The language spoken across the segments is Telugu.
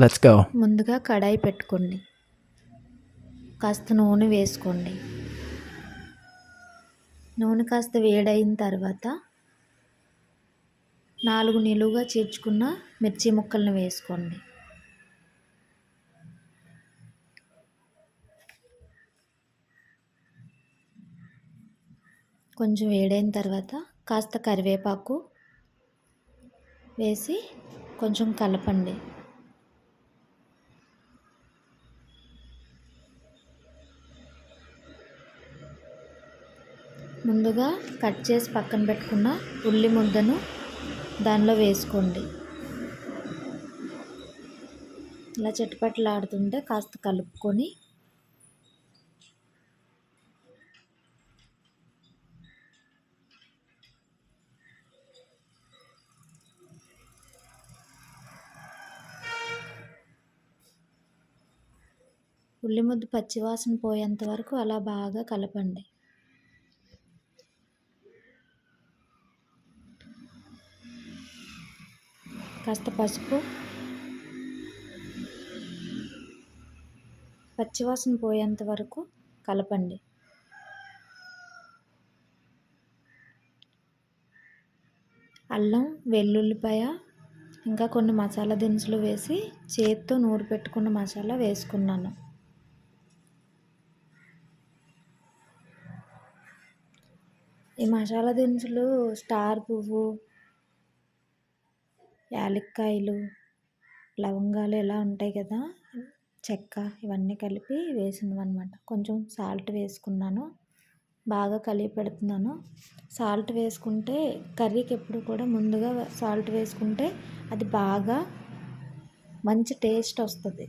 లెట్స్ గో ముందుగా కడాయి పెట్టుకోండి. కాస్త నూనె వేసుకోండి. నూనె కాస్త వేడైన తర్వాత నాలుగు నిలువుగా చేర్చుకున్న మిర్చి ముక్కలను వేసుకోండి. కొంచెం వేడైన తర్వాత కాస్త కరివేపాకు వేసి కొంచెం కలపండి. ముందుగా కట్ చేసి పక్కన పెట్టుకున్న ఉల్లి ముద్దను దానిలో వేసుకోండి. ఇలా చెట్టుపట్లాడుతుంటే కాస్త కలుపుకొని ఉల్లిముద్ద పచ్చివాసన పోయేంత వరకు అలా బాగా కలపండి. కాస్త పసుపు పచ్చివాసన పోయేంత వరకు కలపండి. అల్లం వెల్లుల్లిపాయ ఇంకా కొన్ని మసాలా దినుసులు వేసి చేతితో నూరు పెట్టుకున్న మసాలా వేసుకున్నాను. ఈ మసాలా దినుసులు స్టార్ పువ్వు యాలక్కాయలు లవంగాలు ఇలా ఉంటాయి కదా చెక్క ఇవన్నీ కలిపి వేసినవి అనమాట కొంచెం సాల్ట్ వేసుకున్నాను. బాగా కలిపి పెడుతున్నాను. సాల్ట్ వేసుకుంటే కర్రీకి ఎప్పుడు కూడా ముందుగా సాల్ట్ వేసుకుంటే అది బాగా మంచి టేస్ట్ వస్తుంది.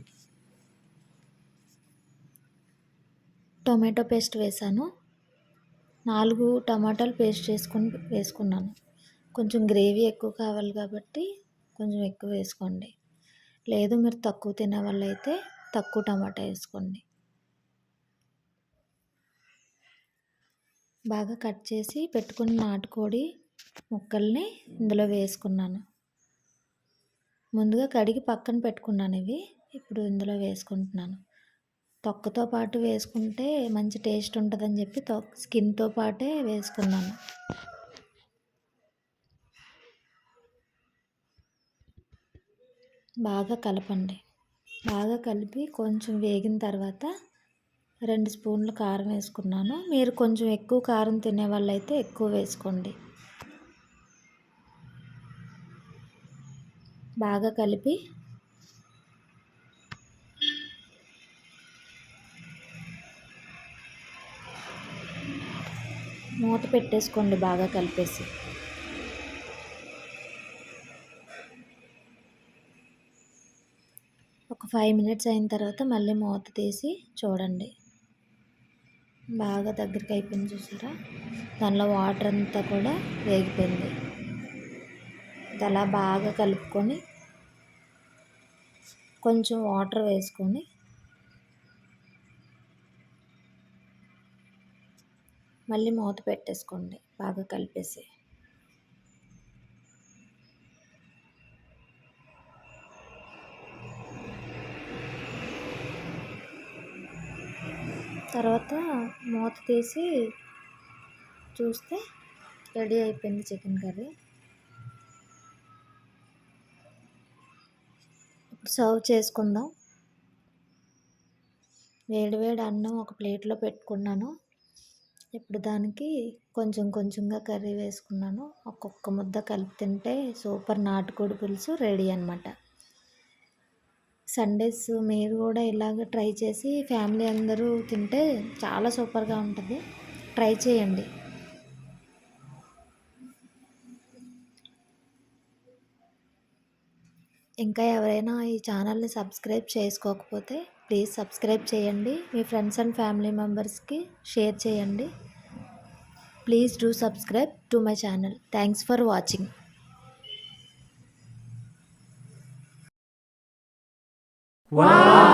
టొమాటో పేస్ట్ వేసాను. నాలుగు టమాటాలు పేస్ట్ చేసుకుని వేసుకున్నాను. కొంచెం గ్రేవీ ఎక్కువ కావాలి కాబట్టి కొంచెం ఎక్కువ వేసుకోండి. లేదు మీరు తక్కువ తినే వాళ్ళు అయితే తక్కువ టమాటా వేసుకోండి. బాగా కట్ చేసి పెట్టుకున్న నాటుకోడి ముక్కల్ని ఇందులో వేసుకున్నాను. ముందుగా కడిగి పక్కన పెట్టుకున్నాను ఇవి. ఇప్పుడు ఇందులో వేసుకుంటున్నాను. తొక్కతో పాటు వేసుకుంటే మంచి టేస్ట్ ఉంటుందని చెప్పి తొక్ స్కిన్తో పాటే వేసుకున్నాను. బాగా కలపండి. బాగా కలిపి కొంచెం వేగిన తర్వాత రెండు స్పూన్లు కారం వేసుకున్నాను. మీరు కొంచెం ఎక్కువ కారం తినే వాళ్ళైతే ఎక్కువ వేసుకోండి. బాగా కలిపి మూత పెట్టేసుకోండి బాగా కలిపేసి. ఒక ఫైవ్ మినిట్స్ అయిన తర్వాత మళ్ళీ మూత తీసి చూడండి. బాగా దగ్గరికి అయిపోయింది చూసారా? దానిలో వాటర్ అంతా కూడా వేగిపోయింది. ఇది అలా బాగా కలుపుకొని కొంచెం వాటర్ వేసుకొని మళ్ళీ మూత పెట్టేసుకోండి. బాగా కలిపేసి. తర్వాత మూత తీసి చూస్తే రెడీ అయిపోయింది చికెన్ కర్రీ. ఇప్పుడు సర్వ్ చేసుకుందాం. వేడి వేడి అన్నం ఒక ప్లేట్లో పెట్టుకున్నాను. ఇప్పుడు దానికి కొంచెం కొంచెంగా కర్రీ వేసుకున్నాను. ఒక్కొక్క ముద్ద కలిపి తింటే సూపర్ నాటుకోడి పులుసు రెడీ అనమాట సండేస్ మీరు కూడా ఇలాగ ట్రై చేసి ఫ్యామిలీ అందరూ తింటే చాలా సూపర్గా ఉంటుంది. ట్రై చేయండి. ఇంకా ఎవరైనా ఈ ఛానల్ని సబ్స్క్రైబ్ చేసుకోకపోతే ప్లీజ్ సబ్స్క్రైబ్ చేయండి. మీ ఫ్రెండ్స్ అండ్ ఫ్యామిలీ మెంబర్స్కి షేర్ చేయండి. Please do subscribe to my channel. Thanks for watching. Wow!